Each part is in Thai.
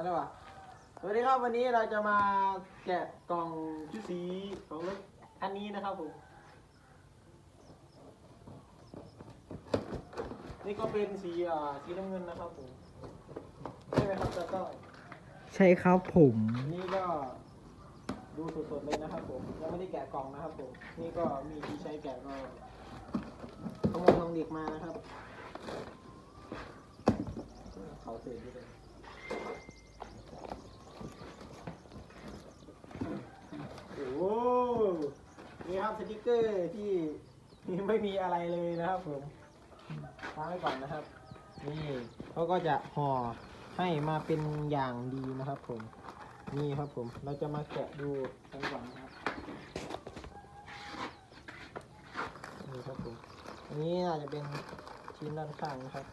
อะไรวะสวัสดีครับวันนี้เราจะมาแกะกล่องชุดสีของรถคันนี้นะครับผม นี่ก็เป็นสีอ่าสีน้ำเงินนะครับผมใช่ไหมครับจะต้องใช่ครับผม นี่ก็ดูสดๆเลยนะครับผมยังไม่ได้แกะกล่องนะครับผมนี่ก็มีที่ใช้แกะก็ขโมยของเด็กมานะครับเขาเสร็จด้วยโอ้โห นี่ครับสติกเกอร์ที่ที่ไม่มีอะไรเลยนะครับผมฟังไว้ก่อนนะครับ นี่เขาก็จะห่อให้มาเป็นอย่างดีนะครับ ผม นี่ครับผม เราจะมาแกะดูกันก่อนนะครับนี่ครับผมอันนี้น่าจะเป็นชิ้นด้านข้างนะครับ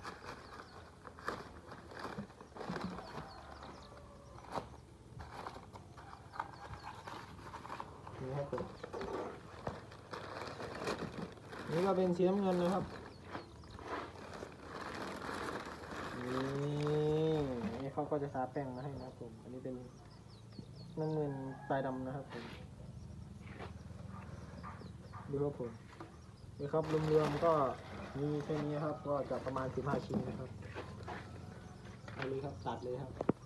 นี่ครับผม นี่ก็เป็นสีน้ำเงินนะครับนี่นี่เขาก็จะทาแป้งมาให้นะครับผม อันนี้เป็นน้ำเงินปลายดำนะครับผมดูครับผมนี่ครับรวมๆก็มีแค่นี้ครับ ก็จะประมาณ 15 ชิ้นนะครับเอาเลยครับตัดเลยครับ